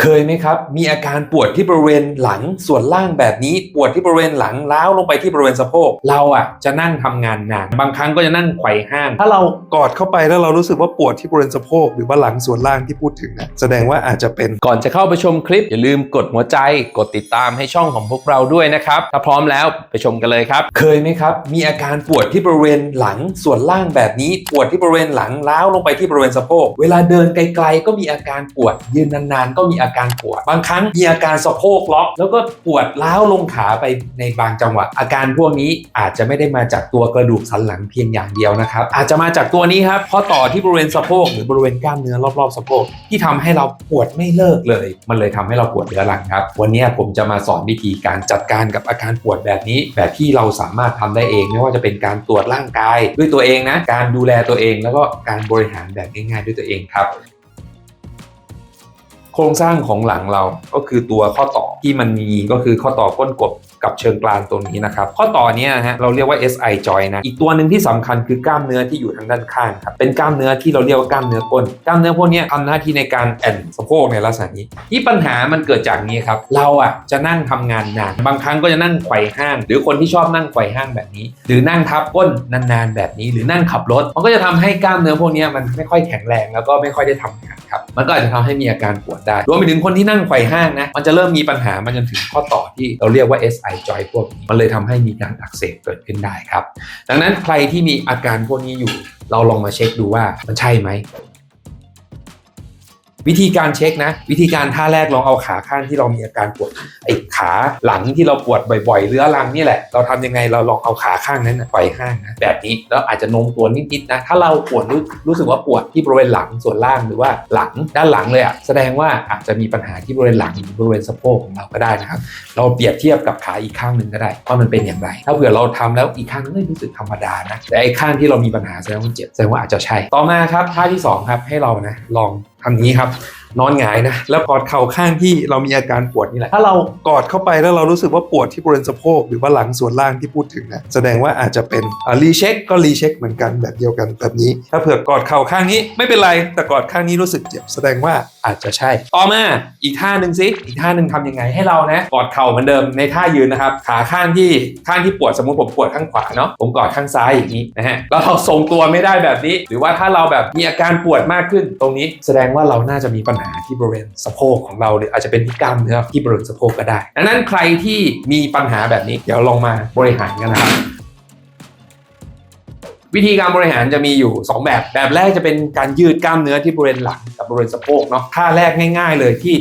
เคยไหมครับ มีอาการปวดที่บริเวณหลังส่วนล่างแบบนี้ปวดที่บริเวณหลังล้าวลงไปที่บริเวณสะโพกเราอะจะนั่งทำงานนานบางครั้งก็จะนั่งไขว่ห้าง ถ้าเรากอดเข้าไปแล้วเรารู้สึกว่าปวดที่บริเวณสะโพกหรือว่าหลังส่วนล่างที่พูดถึงนะแสดงว่าอาจจะเป็นก่อนจะเข้าไปชมคลิปอย่าลืมกดหัวใจกดติดตามให้ช่องของพวกเราด้วยนะครับถ้าพร้อมแล้วไปชมกันเลยครับ เคยไหมครับ มีอาการปวดที่บริเวณหลังส่วนล่างแบบนี้ปวดที่บริเวณหลังล้าวลงไปที่บริเวณสะโพกเวลาเดินไกล ๆ ก็มีอาการปวดยืนนานๆ ก็มีอาการปวด บางครั้งมีอาการสะโพกล็อก แล้วก็ปวดล้าวลงขาไปในบางจังหวะ อาการพวกนี้อาจจะไม่ได้มาจากตัวกระดูกสันหลังเพียงอย่างเดียวนะครับ อาจจะมาจากตัวนี้ครับข้อต่อที่บริเวณสะโพกหรือบริเวณกล้ามเนื้อรอบๆสะโพกที่ทำให้เราปวดไม่เลิกเลย มันเลยทำให้เราปวดเรื้อรังครับ วันนี้ผมจะมาสอนวิธีการจัดการกับอาการปวดแบบนี้ แบบที่เราสามารถทำได้เอง ไม่ว่าจะเป็นการตรวจร่างกาย ด้วยตัวเองนะ การดูแลตัวเองแล้วก็การบริหารแบบง่ายๆด้วยตัวเองครับ ครงสร้างของหลังเราก็คือตัวข้อต่อที่มันมีก็คือข้อต่อก้นกบกับเชิงกรานตรงนี้นะครับ ข้อต่อเนี้ยฮะเราเรียกว่า SI joint นะอีกตัวหนึ่งที่สำคัญคือกล้ามเนื้อที่อยู่ทางด้านข้างครับเป็นกล้ามเนื้อที่เราเรียกว่ากล้ามเนื้อก้นกล้ามเนื้อพวกนี้ทำหน้าที่ในการแอนสะโพกในลักษณะนี้ที่ปัญหามันเกิดจากนี้ครับเราอะจะนั่งทำงานนานบางครั้งก็จะนั่งไขว่ห้าง หรือคนที่ชอบนั่งไขว่ห้างแบบนี้ หรือนั่งทับก้นนานๆแบบนี้ หรือนั่งขับรถ มันก็จะทำให้กล้ามเนื้อพวกนี้มันไม่ค่อยแข็งแรงแล้วก็ไม่ค่อยได้ทำงาน ครับมันก็อาจจะทำให้มีอาการปวดได้รวมไปถึงคนที่นั่งไขว่ห้างนะมันจะเริ่มมีปัญหามันจนถึงข้อต่อที่เราเรียกว่า SI joint พวกนี้มันเลยทำให้มีการอักเสบเกิดขึ้นได้ครับ ดังนั้นใครที่มีอาการพวกนี้อยู่ เราลองมาเช็คดูว่ามันใช่ไหม วิธีการเช็คนะ วิธีการท่าแรกลองเอาขาข้างที่เรามีอาการปวดไอ้ขาหลังที่เราปวดบ่อยๆเรื้อรังนี่แหละ เราทำยังไงเราลองเอาขาข้างนั้นนะไขว่ห้างนะแบบนี้แล้วอาจจะโน้มตัวนิดๆนะ ถ้าเราปวดรู้รู้สึกว่าปวดที่บริเวณหลังส่วนล่างหรือว่าหลังด้านหลังเลยอะแสดงว่าอาจจะมีปัญหาที่บริเวณหลังบริเวณสะโพกของเราก็ได้นะครับ เราเปรียบเทียบกับขาอีกข้างหนึ่งก็ได้ว่ามันเป็นอย่างไร ถ้าเผื่อเราทำแล้วอีกข้างนึงรู้สึกธรรมดานะแต่ไอ้ข้างที่เรามีปัญหาแสดงว่าเจ็บแสดงว่าอาจจะใช่ต่อมาครับท่าที่สองครับให้เรานะลอง ทำนี้ครับ นอนหงายนะ แล้วกอดเข่าข้างที่เรามีอาการปวดนี่แหละ ถ้าเรากอดเข้าไปแล้วเรารู้สึกว่าปวดที่บริเวณสะโพกหรือว่าหลังส่วนล่างที่พูดถึงนะแสดงว่าอาจจะเป็นรีเช็คก็รีเช็คเหมือนกันแบบเดียวกันแบบนี้ ถ้าเผื่อกอดเข่าข้างนี้ไม่เป็นไรแต่กอดข้างนี้รู้สึกเจ็บแสดงว่าอาจจะใช่ ต่อมาอีกท่าหนึ่งสิอีกท่าหนึ่งทำยังไงให้เรานะกอดเข่าเหมือนเดิมในท่ายืนนะครับขาข้างที่ข้างที่ปวดสมมติผมปวดข้างขวาเนาะผมกอดข้างซ้ายอย่างนี้นะฮะแล้วเราทรงตัวไม่ได้แบบนี้ หรือว่าถ้าเราแบบมีอาการปวดมากขึ้นตรงนี้ แสดงว่าเราน่าจะมีปัญหาที่บริเวณสะโพกของเราหรืออาจจะเป็นที่กล้ามเนื้อที่บริเวณสะโพกก็ได้ดังนั้นใครที่มีปัญหาแบบนี้เดี๋ยวลองมาบริหารกันนะครับวิธีการบริหารจะมีอยู่ 2 แบบ แบบแรกจะเป็นการยืดกล้ามเนื้อที่บริเวณหลังกับบริเวณสะโพกเนาะท่าแรกง่าย ๆ เลยที่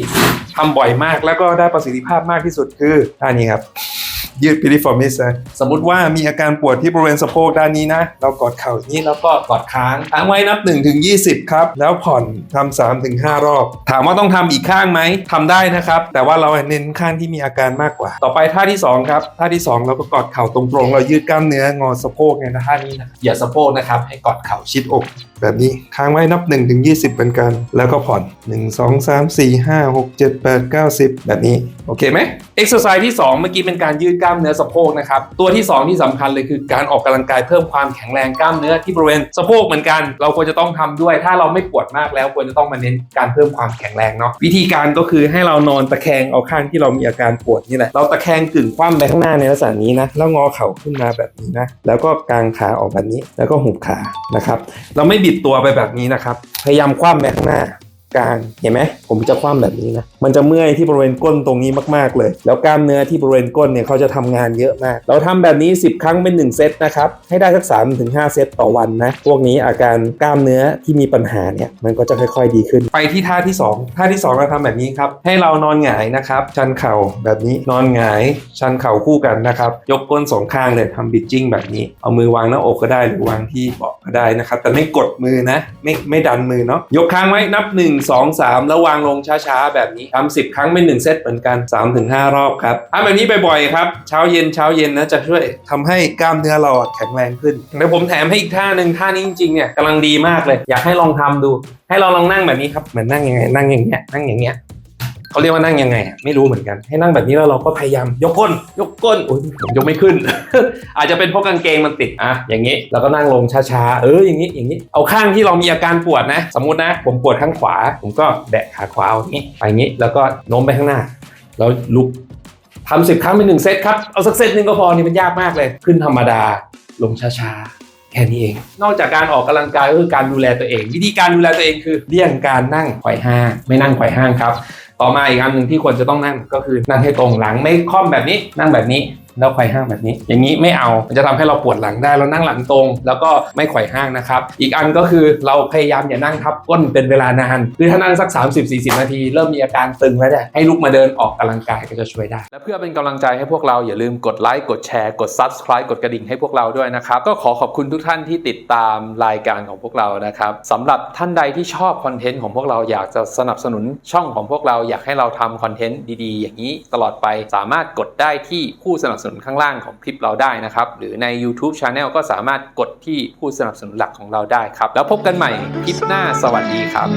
ทำบ่อยมากแล้วก็ได้ประสิทธิภาพมากที่สุดคือท่านี้ครับ ยืดพิลิฟอร์มิสนะสมมติว่ามีอาการปวดที่บริเวณสะโพกด้านนี้นะ เรากอดเข่าอย่างนี้แล้วก็กอดค้างค้างไว้นับ1ถึง20 ครับ แล้วผ่อนทำ3ถึง5รอบ ถามว่าต้องทำอีกข้างไหมทำได้นะครับ แต่ว่าเราเน้นข้างที่มีอาการมากกว่า ต่อไปท่าที่ 2 ครับ ท่าที่ 2 เราก็กอดเข่าตรงๆ เรายืดกล้ามเนื้องอสะโพกไงนะท่านี้นะอย่าสะโพกนะครับให้กอดเข่าชิดอก แบบนี้ค้างไว้นับ1ถึง20เหมือนกัน แล้วก็ผ่อน 1 2 3 4 5 6 7 8 9 10 แบบนี้ โอเคไหมเอ็กซ์ไซส์ที่ 2 เมื่อกี้เป็นการยืดกล้ามเนื้อสะโพกนะครับ ตัวที่ 2 ที่สำคัญเลยคือการออกกำลังกายเพิ่มความแข็งแรงกล้ามเนื้อที่บริเวณสะโพกเหมือนกัน เราควรจะต้องทำด้วย ถ้าเราไม่ปวดมากแล้วควรจะต้องมาเน้นการเพิ่มความแข็งแรงเนาะวิธีการก็คือให้เรานอนตะแคงเอาข้างที่เรามีอาการปวดนี่แหละเราตะแคงกึ่งคว่ำไปข้างหน้าในลักษณะนี้นะแล้วงอเข่าขึ้นมาแบบนี้นะแล้วก็กางขาออกแบบนี้แล้วก็หุบขานะครับเราไม่บิิดตัวไปแบบนี้นะครับ พยายามคว่ำไปข้างหน้า กลางเห็นไหมผมจะคว่ำแบบนี้นะมันจะเมื่อยที่บริเวณก้นตรงนี้มากๆเลย แล้วกล้ามเนื้อที่บริเวณก้นเนี่ยเขาจะทำงานเยอะมาก เราทำแบบนี้ 10 ครั้งเป็น 1 เซตนะครับให้ได้สัก3ถึง5เซตต่อวันนะพวกนี้อาการกล้ามเนื้อที่มีปัญหาเนี่ยมันก็จะค่อยๆดีขึ้น ไปที่ท่าที่ 2 ท่าที่ 2 เราทำแบบนี้ครับให้เรานอนหงายนะครับชันเข่าแบบนี้นอนหงายชันเข่าคู่กันนะครับยกก้นสองข้างเลยทำบิดจิ้งแบบนี้ เอามือวางหน้าอกก็ได้หรือวางที่เบาะก็ได้นะครับแต่ไม่กดมือนะไม่ไม่ดันมือเนาะยกค้างไว้นับ1 2 3 แล้ววางลงช้าๆ แบบนี้ทำ10 ครั้งเป็น1เซตเหมือนกัน 3-5 รอบครับทำแบบนี้บ่อยๆครับ เช้าเย็นเช้าเย็นนะจะช่วยทำให้กล้ามเนื้อเราแข็งแรงขึ้นเดี๋ยวผมแถมให้อีกท่าหนึ่งท่านี้จริงๆเนี่ยกำลังดีมากเลย อยากให้ลองทำดู ให้เราลองนั่งแบบนี้ครับเหมือนนั่งยังไงนั่งอย่างเงี้ยนั่งอย่างเงี้ย เขาเรียกว่านั่งยังไงอะไม่รู้เหมือนกัน ให้นั่งแบบนี้แล้วเราก็พยายามยกก้น ยกก้นโอ้ยผมยกไม่ขึ้น อาจจะเป็นเพราะกางเกงมันติดอะอย่างนี้แล้วก็นั่งลงช้าๆเอออย่างนี้อย่างนี้ เอาข้างที่เรามีอาการปวดนะ สมมุตินะ ผมปวดข้างขวา ผมก็แบะขาขวาเอาอย่างนี้ไปอย่างนี้ แล้วก็โน้มไปข้างหน้า แล้วลุกทำสิบครั้งเป็นหนึ่งเซตครับเอาสักเซตหนึ่งก็พอนี่มันยากมากเลย ขึ้นธรรมดาลงช้าๆ แค่นี้เอง นอกจากการออกกำลังกายก็คือการดูแลตัวเอง วิธีการดูแลตัวเองคือเลี่ยงการนั่งไขว่ห้าง ไม่นั่งไขว่ห้างครับ ต่อมาอีกอันหนึ่งที่ควรจะต้องนั่งก็คือนั่งให้ตรงหลังไม่ค่อมแบบนี้นั่งแบบนี้ แล้วไขว่ห้างแบบนี้ อย่างนี้ไม่เอามันจะทำให้เราปวดหลังได้เรานั่งหลังตรง แล้วก็ไม่ไขว่ห้างนะครับ อีกอันก็คือเราพยายามอย่านั่งทับก้นเป็นเวลานานคือถ้านั่งสัก 30-40 นาที เริ่มมีอาการตึงแล้วเนี่ยให้ลุกมาเดินออกกำลังกายก็จะช่วยได้ และเพื่อเป็นกำลังใจให้พวกเราอย่าลืมกดไลค์กดแชร์กด subscribe กดกระดิ่งให้พวกเราด้วยนะครับก็ขอขอบคุณทุกท่านที่ติดตามรายการของพวกเรานะครับสำหรับท่านใดที่ชอบคอนเทนต์ของพวกเราอยากจะสนับสนุนช่องของพวกเราอยากให้เราทำคอนเทนต์ดีๆ อย่างนี้ตลอดไปสามารถกดได้ที่ผู้สนับสนุนข้างล่างของคลิปเราได้นะครับ หรือใน YouTube Channel ก็สามารถกดที่ผู้สนับสนุนหลักของเราได้ครับ แล้วพบกันใหม่คลิปหน้าสวัสดีครับ